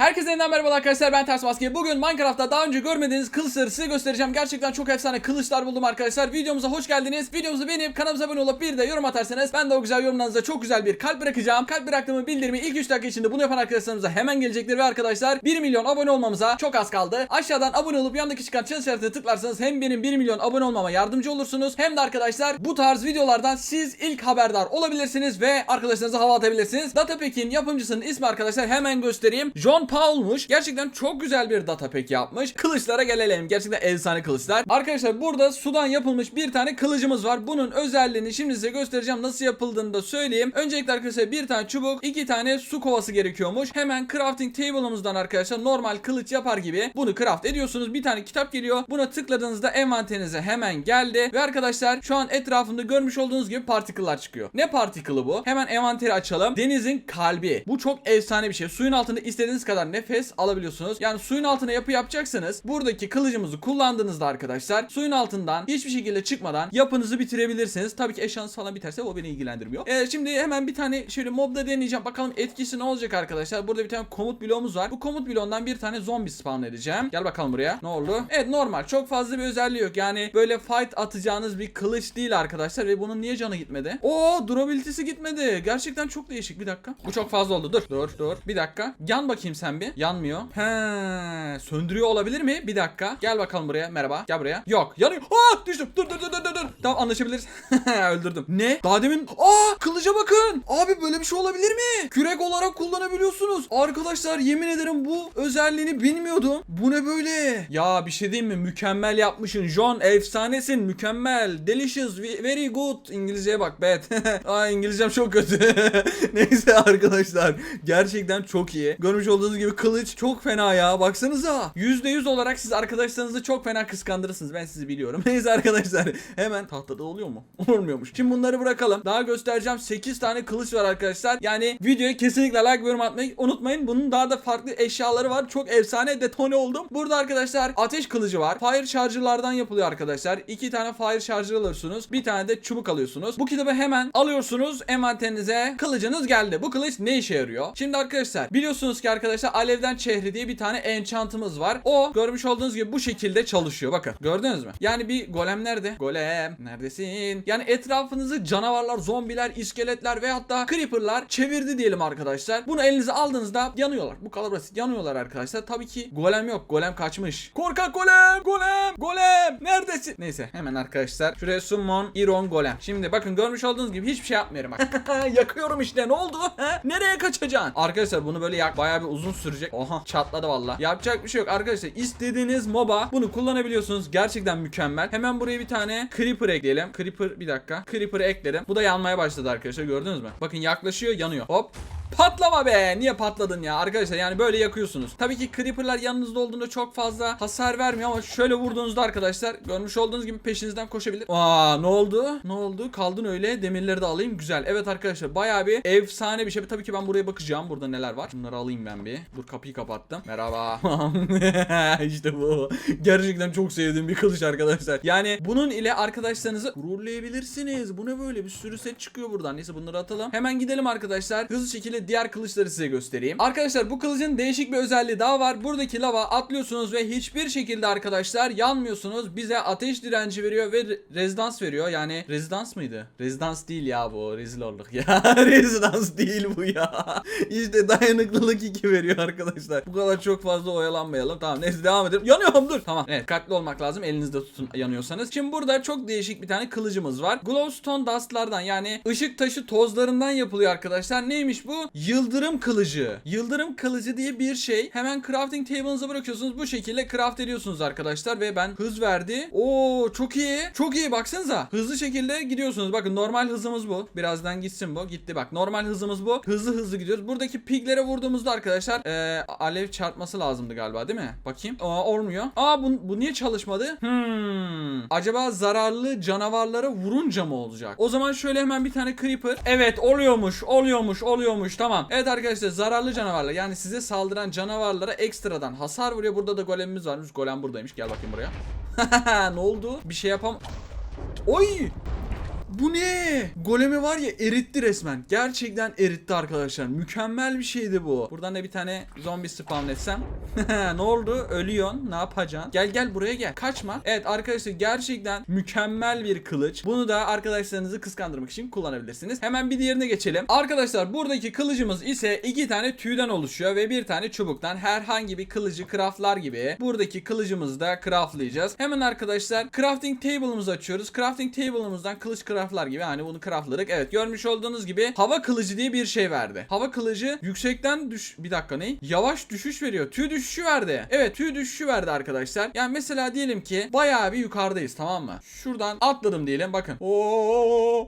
Herkese yeniden merhaba arkadaşlar ben Ters Maske. Bugün Minecraft'ta daha önce görmediğiniz kılıçları size göstereceğim. Gerçekten çok efsane kılıçlar buldum arkadaşlar. Videomuza hoş geldiniz. Videomuzu beğenip kanalımıza abone olup bir de yorum atarsanız ben de o güzel yorumlarınıza çok güzel bir kalp bırakacağım. Kalp bıraktığımı bildirimi ilk 3 dakika içinde bunu yapan arkadaşlarımıza hemen gelecektir ve arkadaşlar 1 milyon abone olmamıza çok az kaldı. Aşağıdan abone olup yandaki çıkan çan işaretine tıklarsanız hem benim 1 milyon abone olmama yardımcı olursunuz hem de arkadaşlar bu tarz videolardan siz ilk haberdar olabilirsiniz ve arkadaşlarınıza hava atabilirsiniz. Datapack'in yapımcısının ismi arkadaşlar hemen göstereyim. John Paul'muş. Gerçekten çok güzel bir datapack yapmış. Kılıçlara gelelim. Gerçekten efsane kılıçlar. Arkadaşlar burada sudan yapılmış bir tane kılıcımız var. Bunun özelliğini şimdi size göstereceğim. Nasıl yapıldığını da söyleyeyim. Öncelikle arkadaşlar bir tane çubuk, iki tane su kovası gerekiyormuş. Hemen crafting table'ımızdan arkadaşlar normal kılıç yapar gibi bunu craft ediyorsunuz. Bir tane kitap geliyor. Buna tıkladığınızda envanterinize hemen geldi. Ve arkadaşlar şu an etrafında görmüş olduğunuz gibi particle'lar çıkıyor. Ne particle'ı bu? Hemen envanteri açalım. Denizin kalbi. Bu çok efsane bir şey. Suyun altında istediğiniz kadar nefes alabiliyorsunuz. Yani suyun altına yapı yapacaksanız buradaki kılıcımızı kullandığınızda arkadaşlar suyun altından hiçbir şekilde çıkmadan yapınızı bitirebilirsiniz. Tabii ki eşyanız falan biterse o beni ilgilendirmiyor. Ee, şimdi hemen bir tane şöyle mobda deneyeceğim. Bakalım etkisi ne olacak arkadaşlar. Burada bir tane komut bloğumuz var. Bu komut bloğundan bir tane zombi spawn edeceğim. Gel bakalım buraya. Ne oldu? Evet normal. Çok fazla bir özelliği yok. Yani böyle fight atacağınız bir kılıç değil arkadaşlar. Ve bunun niye canı gitmedi? Oo durability'si gitmedi. Gerçekten çok değişik. Bir dakika. Bu çok fazla oldu. Dur. Dur. Dur. Bir dakika. Yan bakayım sen bir. Yanmıyor. He. Söndürüyor olabilir mi? Bir dakika. Gel bakalım buraya. Merhaba. Gel buraya. Yok. Yanıyor. Aa düştüm. Dur dur dur dur dur. dur. Tamam anlaşabiliriz. Öldürdüm. Ne? Daha demin. Aa kılıca bakın. Abi böyle bir şey olabilir mi? Kürek olarak kullanabiliyorsunuz. Arkadaşlar yemin ederim bu özelliğini bilmiyordum. Bu ne böyle? Ya bir şey diyeyim mi? Mükemmel yapmışsın. John efsanesin. Mükemmel. Delicious. Very good. İngilizceye bak. Bad. Aa İngilizcem çok kötü. Neyse arkadaşlar. Gerçekten çok iyi. Görmüş olduğunuz gibi kılıç çok fena ya. Baksanıza. %100 olarak siz arkadaşlarınızı çok fena kıskandırırsınız. Ben sizi biliyorum. Neyse arkadaşlar. Hemen tahtada oluyor mu? Olmuyormuş. Şimdi bunları bırakalım. Daha göstereceğim. 8 tane kılıç var arkadaşlar. Yani videoya kesinlikle like ve yorum atmayı unutmayın. Bunun daha da farklı eşyaları var. Çok efsane detone oldum. Burada arkadaşlar ateş kılıcı var. Fire charger'lardan yapılıyor arkadaşlar. 2 tane fire charger alıyorsunuz. Bir tane de çubuk alıyorsunuz. Bu kitabı hemen alıyorsunuz. Envanterinize kılıcınız geldi. Bu kılıç ne işe yarıyor? Şimdi arkadaşlar biliyorsunuz ki arkadaşlar alevden çehre diye bir tane enchantımız var. O görmüş olduğunuz gibi bu şekilde çalışıyor. Bakın gördünüz mü? Yani bir golem nerede? Golem neredesin? Yani etrafınızı canavarlar, zombiler, iskeletler ve hatta creeperlar çevirdi diyelim arkadaşlar. Bunu elinize aldığınızda yanıyorlar. Bu kadar basit. Yanıyorlar arkadaşlar. Tabii ki golem yok. Golem kaçmış. Korkak golem! Golem! Golem! Neredesin? Neyse hemen arkadaşlar. Şuraya summon Iron Golem. Şimdi bakın görmüş olduğunuz gibi hiçbir şey yapmıyorum bak. Yakıyorum işte. Ne oldu? Nereye kaçacaksın? Arkadaşlar bunu böyle yak bayağı bir uzun sürecek. Oha çatladı valla. Yapacak bir şey yok arkadaşlar. İstediğiniz moba bunu kullanabiliyorsunuz. Gerçekten mükemmel. Hemen buraya bir tane Creeper ekleyelim. Creeper bir dakika. Creeper ekledim. Bu da yanmaya başladı arkadaşlar. Gördünüz mü? Bakın yaklaşıyor yanıyor. Hop. Patlama be. Niye patladın ya? Arkadaşlar yani böyle yakıyorsunuz. Tabii ki creeper'lar yanınızda olduğunda çok fazla hasar vermiyor ama şöyle vurduğunuzda arkadaşlar görmüş olduğunuz gibi peşinizden koşabilir. Aa ne oldu? Ne oldu? Kaldın öyle. Demirleri de alayım. Güzel. Evet arkadaşlar bayağı bir efsane bir şey. Tabii ki ben buraya bakacağım. Burada neler var? Bunları alayım ben bir. Dur kapıyı kapattım. Merhaba. işte bu. Gerçekten çok sevdiğim bir kılıç arkadaşlar. Yani bunun ile arkadaşlarınızı gururlayabilirsiniz. Bu ne böyle? Bir sürü set çıkıyor buradan. Neyse bunları atalım. Hemen gidelim arkadaşlar. Hızlı şekilde diğer kılıçları size göstereyim. Arkadaşlar bu kılıcın değişik bir özelliği daha var. Buradaki lava atlıyorsunuz ve hiçbir şekilde arkadaşlar yanmıyorsunuz. Bize ateş direnci veriyor ve re- rezidans veriyor. Yani rezidans mıydı? Rezidans değil ya bu. Rezil olduk ya. rezidans değil bu ya. İşte dayanıklılık 2 veriyor arkadaşlar. Bu kadar çok fazla oyalanmayalım. Tamam neyse devam edelim. Yanıyorum dur. Tamam. Evet dikkatli olmak lazım. Elinizde tutun yanıyorsanız. Şimdi burada çok değişik bir tane kılıcımız var. Glowstone dustlardan yani ışık taşı tozlarından yapılıyor arkadaşlar. Neymiş bu? Yıldırım kılıcı. Yıldırım kılıcı diye bir şey. Hemen crafting table'ınıza bırakıyorsunuz. Bu şekilde craft ediyorsunuz arkadaşlar ve ben hız verdi. Oo çok iyi. Çok iyi baksanıza. Hızlı şekilde gidiyorsunuz. Bakın normal hızımız bu. Birazdan gitsin bu. Gitti bak. Normal hızımız bu. Hızlı hızlı gidiyoruz. Buradaki piglere vurduğumuzda arkadaşlar eee, alev çarpması lazımdı galiba değil mi? Bakayım. Aa olmuyor. Aa bu, bu niye çalışmadı? Hmm. Acaba zararlı canavarlara vurunca mı olacak? O zaman şöyle hemen bir tane creeper. Evet oluyormuş. Oluyormuş. Oluyormuş. Tamam. Evet arkadaşlar zararlı canavarlar yani size saldıran canavarlara ekstradan hasar vuruyor. Burada da golemimiz varmış. Golem buradaymış. Gel bakayım buraya. ne oldu? Bir şey yapam. Oy! Bu ne? Golemi var ya eritti resmen. Gerçekten eritti arkadaşlar. Mükemmel bir şeydi bu. Buradan da bir tane zombi spawn etsem. ne oldu? Ölüyorsun. Ne yapacaksın? Gel gel buraya gel. Kaçma. Evet arkadaşlar gerçekten mükemmel bir kılıç. Bunu da arkadaşlarınızı kıskandırmak için kullanabilirsiniz. Hemen bir diğerine geçelim. Arkadaşlar buradaki kılıcımız ise iki tane tüyden oluşuyor ve bir tane çubuktan herhangi bir kılıcı craftlar gibi buradaki kılıcımızı da craftlayacağız. Hemen arkadaşlar crafting table'ımızı açıyoruz. Crafting table'ımızdan kılıç craftlar gibi hani bunu craftladık. Evet görmüş olduğunuz gibi hava kılıcı diye bir şey verdi. Hava kılıcı yüksekten düş... Bir dakika ne? Yavaş düşüş veriyor. Tüy düşüşü verdi. Evet tüy düşüşü verdi arkadaşlar. Yani mesela diyelim ki bayağı bir yukarıdayız tamam mı? Şuradan atladım diyelim bakın. Oo.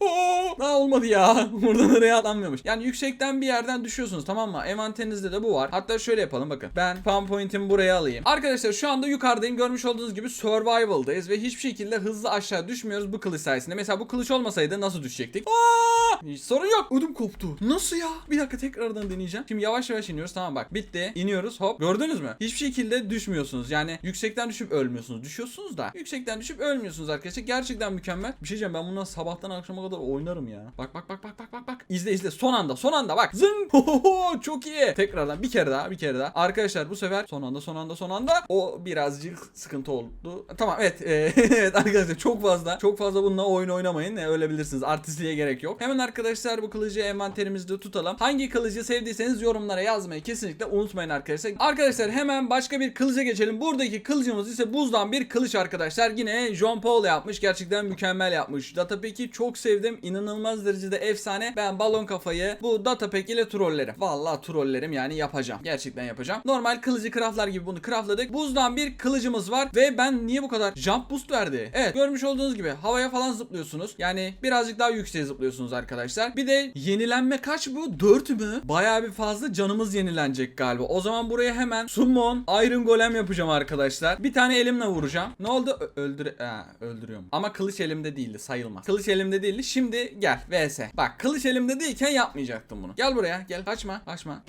Ne olmadı ya? Buradan oraya atlanmıyormuş. Yani yüksekten bir yerden düşüyorsunuz tamam mı? Envanterinizde de bu var. Hatta şöyle yapalım bakın. Ben farm point'imi buraya alayım. Arkadaşlar şu anda yukarıdayım. Görmüş olduğunuz gibi survival'dayız ve hiçbir şekilde hızlı aşağı düşmüyoruz bu kılıç sayesinde. Mesela bu kılıç olmasaydı nasıl düşecektik? Aa! Hiç sorun yok. Ödüm koptu. Nasıl ya? Bir dakika tekrardan deneyeceğim. Şimdi yavaş yavaş iniyoruz. Tamam bak. Bitti. İniyoruz. Hop. Gördünüz mü? Hiçbir şekilde düşmüyorsunuz. Yani yüksekten düşüp ölmüyorsunuz. Düşüyorsunuz da yüksekten düşüp ölmüyorsunuz arkadaşlar. Gerçekten mükemmel. Bir şey diyeceğim ben bundan sabahtan akşama kadar oynarım ya. Bak bak bak bak bak bak bak. İzle izle. Son anda son anda bak. Zın. Hohoho, Çok iyi. Tekrardan bir kere daha bir kere daha. Arkadaşlar bu sefer son anda son anda son anda o birazcık sıkıntı oldu. Tamam evet. evet arkadaşlar çok fazla çok fazla bununla oyun oynamayın. E, ölebilirsiniz. Artistliğe gerek yok. Hemen arkadaşlar bu kılıcı envanterimizde tutalım. Hangi kılıcı sevdiyseniz yorumlara yazmayı kesinlikle unutmayın arkadaşlar. Arkadaşlar hemen başka bir kılıca geçelim. Buradaki kılıcımız ise buzdan bir kılıç arkadaşlar. Yine John Paul yapmış. Gerçekten mükemmel yapmış. Datapack'i çok sevdim. İnanılmaz derecede efsane. Ben balon kafayı bu Datapack ile trollerim. Vallahi trollerim yani yapacağım. Gerçekten yapacağım. Normal kılıcı craftlar gibi bunu craftladık. Buzdan bir kılıcımız var ve ben niye bu kadar jump boost verdi? Evet görmüş olduğunuz gibi havaya falan zıplıyorsunuz. Yani birazcık daha yükseğe zıplıyorsunuz arkadaşlar. Bir de yenilenme kaç bu? 4 mü? Bayağı bir fazla canımız yenilenecek galiba. O zaman buraya hemen summon iron golem yapacağım arkadaşlar. Bir tane elimle vuracağım. Ne oldu? Ö- öldür ha, öldürüyorum. Ama kılıç elimde değildi sayılmaz. Kılıç elimde değildi. Şimdi gel vs. Bak kılıç elimde değilken yapmayacaktım bunu. Gel buraya gel. Kaçma. Kaçma.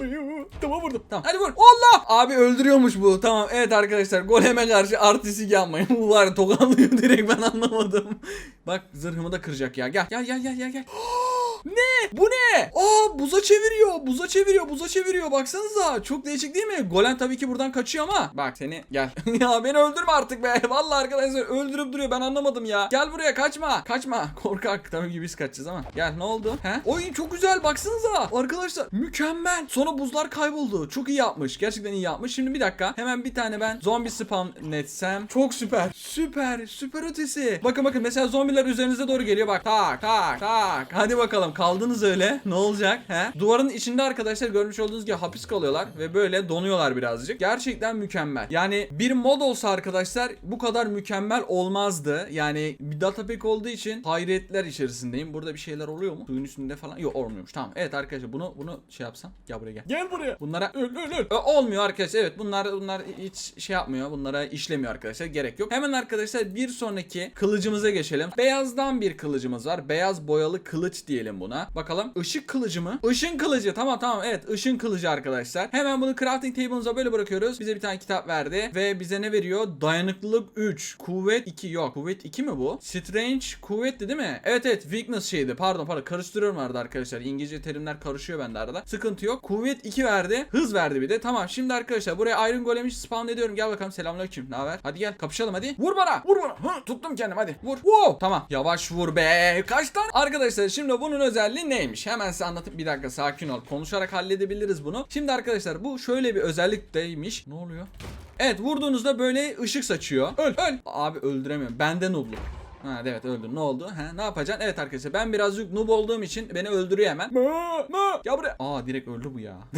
Tamam vurdum. Tamam. Hadi vur. Allah! Abi öldürüyormuş bu. Tamam. Evet arkadaşlar goleme karşı artistik yapmayın. Bu var ya tokatlıyor direkt ben anlamadım. Bak zırhımı da kıracak ya. Gel gel gel gel gel gel. Ne? Bu ne? Aa buza çeviriyor. Buza çeviriyor. Buza çeviriyor. Baksanıza. Çok değişik değil mi? Golem tabii ki buradan kaçıyor ama. Bak seni gel. ya beni öldürme artık be. Vallahi arkadaşlar öldürüp duruyor. Ben anlamadım ya. Gel buraya kaçma. Kaçma. Korkak. Tabii ki biz kaçacağız ama. Gel ne oldu? He? Oyun çok güzel. Baksanıza. Arkadaşlar mükemmel. Sonra buzlar kayboldu. Çok iyi yapmış. Gerçekten iyi yapmış. Şimdi bir dakika. Hemen bir tane ben zombi spawn etsem. Çok süper. Süper. Süper ötesi. Bakın bakın mesela zombiler üzerinize doğru geliyor. Bak. Tak tak tak. Hadi bakalım. Kaldınız öyle. Ne olacak? He? Duvarın içinde arkadaşlar görmüş olduğunuz gibi hapis kalıyorlar ve böyle donuyorlar birazcık. Gerçekten mükemmel. Yani bir mod olsa arkadaşlar bu kadar mükemmel olmazdı. Yani bir data pack olduğu için hayretler içerisindeyim. Burada bir şeyler oluyor mu? Suyun üstünde falan. Yok olmuyormuş. Tamam. Evet arkadaşlar bunu bunu şey yapsam. Gel buraya gel. Gel buraya. Bunlara öl öl öl. Ö, olmuyor arkadaşlar. Evet bunlar bunlar hiç şey yapmıyor. Bunlara işlemiyor arkadaşlar. Gerek yok. Hemen arkadaşlar bir sonraki kılıcımıza geçelim. Beyazdan bir kılıcımız var. Beyaz boyalı kılıç diyelim buna. Bakalım. Işık kılıcı mı? Işın kılıcı. Tamam tamam. Evet ışın kılıcı arkadaşlar. Hemen bunu crafting table'ımıza böyle bırakıyoruz. Bize bir tane kitap verdi. Ve bize ne veriyor? Dayanıklılık 3. Kuvvet 2 yok. Kuvvet 2 mi bu? Strange kuvvetti değil mi? Evet evet. Weakness şeydi. Pardon pardon. Karıştırıyorum arada arkadaşlar. İngilizce terimler karışıyor bende arada. Sıkıntı yok. Kuvvet 2 verdi. Hız verdi bir de. Tamam. Şimdi arkadaşlar buraya Iron Golem'i spawn ediyorum. Gel bakalım. Selamünaleyküm. Ne haber? Hadi gel. Kapışalım hadi. Vur bana. Vur bana. Hı, tuttum kendim hadi. Vur. Wow. Tamam. Yavaş vur be. Kaç tane? Arkadaşlar şimdi bunun özelliği neymiş? Hemen size anlatıp bir dakika sakin ol. Konuşarak halledebiliriz bunu. Şimdi arkadaşlar bu şöyle bir özellikteymiş. Ne oluyor? Evet vurduğunuzda böyle ışık saçıyor. Öl öl. Abi öldüremiyorum. Benden noobluk. Ha evet öldün. Ne oldu? Ha, ne yapacaksın? Evet arkadaşlar ben birazcık noob olduğum için beni öldürüyor hemen. Mı, mı. Ya buraya. Aa direkt öldü bu ya.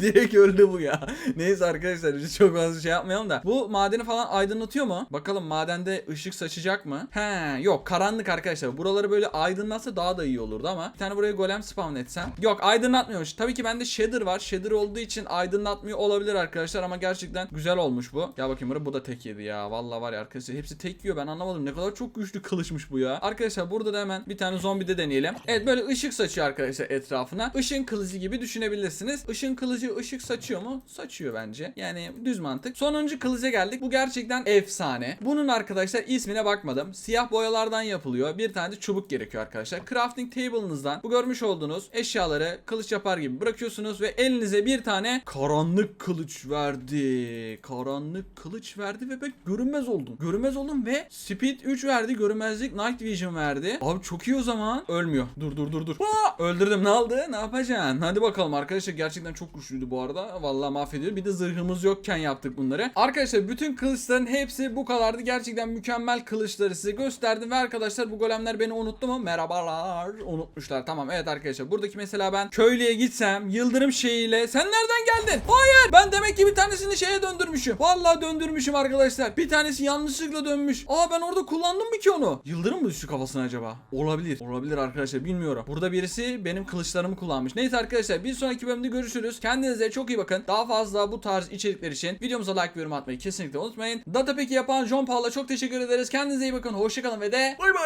direkt öldü bu ya. Neyse arkadaşlar biz çok fazla şey yapmayalım da. Bu madeni falan aydınlatıyor mu? Bakalım madende ışık saçacak mı? He yok karanlık arkadaşlar. Buraları böyle aydınlatsa daha da iyi olurdu ama. Bir tane buraya golem spawn etsem. Yok aydınlatmıyormuş. Tabii ki bende shader var. Shader olduğu için aydınlatmıyor olabilir arkadaşlar ama gerçekten güzel olmuş bu. Ya bakayım buraya bu da tek yedi ya. Vallahi var ya arkadaşlar hepsi tek yiyor. Ben anlamadım. Ne kadar çok güçlü güçlü kılıçmış bu ya. Arkadaşlar burada da hemen bir tane zombi de deneyelim. Evet böyle ışık saçıyor arkadaşlar etrafına. Işın kılıcı gibi düşünebilirsiniz. Işın kılıcı ışık saçıyor mu? Saçıyor bence. Yani düz mantık. Sonuncu kılıca geldik. Bu gerçekten efsane. Bunun arkadaşlar ismine bakmadım. Siyah boyalardan yapılıyor. Bir tane de çubuk gerekiyor arkadaşlar. Crafting table'ınızdan bu görmüş olduğunuz eşyaları kılıç yapar gibi bırakıyorsunuz ve elinize bir tane karanlık kılıç verdi. Karanlık kılıç verdi ve ben görünmez oldum. Görünmez oldum ve speed 3 verdi. Görünmezlik night vision verdi. Abi çok iyi o zaman. Ölmüyor. Dur dur dur dur. Aa, öldürdüm. Ne aldı? Ne yapacaksın? Hadi bakalım arkadaşlar. Gerçekten çok güçlüydü bu arada. Vallahi mahvediyor. Bir de zırhımız yokken yaptık bunları. Arkadaşlar bütün kılıçların hepsi bu kadardı. Gerçekten mükemmel kılıçları size gösterdim ve arkadaşlar bu golemler beni unuttu mu? Merhabalar. Unutmuşlar. Tamam evet arkadaşlar. Buradaki mesela ben köylüye gitsem yıldırım şeyiyle sen nereden geldin? Hayır. Ben demek ki bir tanesini şeye döndürmüşüm. Vallahi döndürmüşüm arkadaşlar. Bir tanesi yanlışlıkla dönmüş. Aa ben orada kullandım mı ki onu? Yıldırım mı düştü kafasına acaba? Olabilir. Olabilir arkadaşlar bilmiyorum. Burada birisi benim kılıçlarımı kullanmış. Neyse arkadaşlar bir sonraki bölümde görüşürüz. Kendinize çok iyi bakın. Daha fazla bu tarz içerikler için videomuza like ve yorum atmayı kesinlikle unutmayın. Data peki yapan John Paul'a çok teşekkür ederiz. Kendinize iyi bakın. Hoşçakalın ve de bay bay.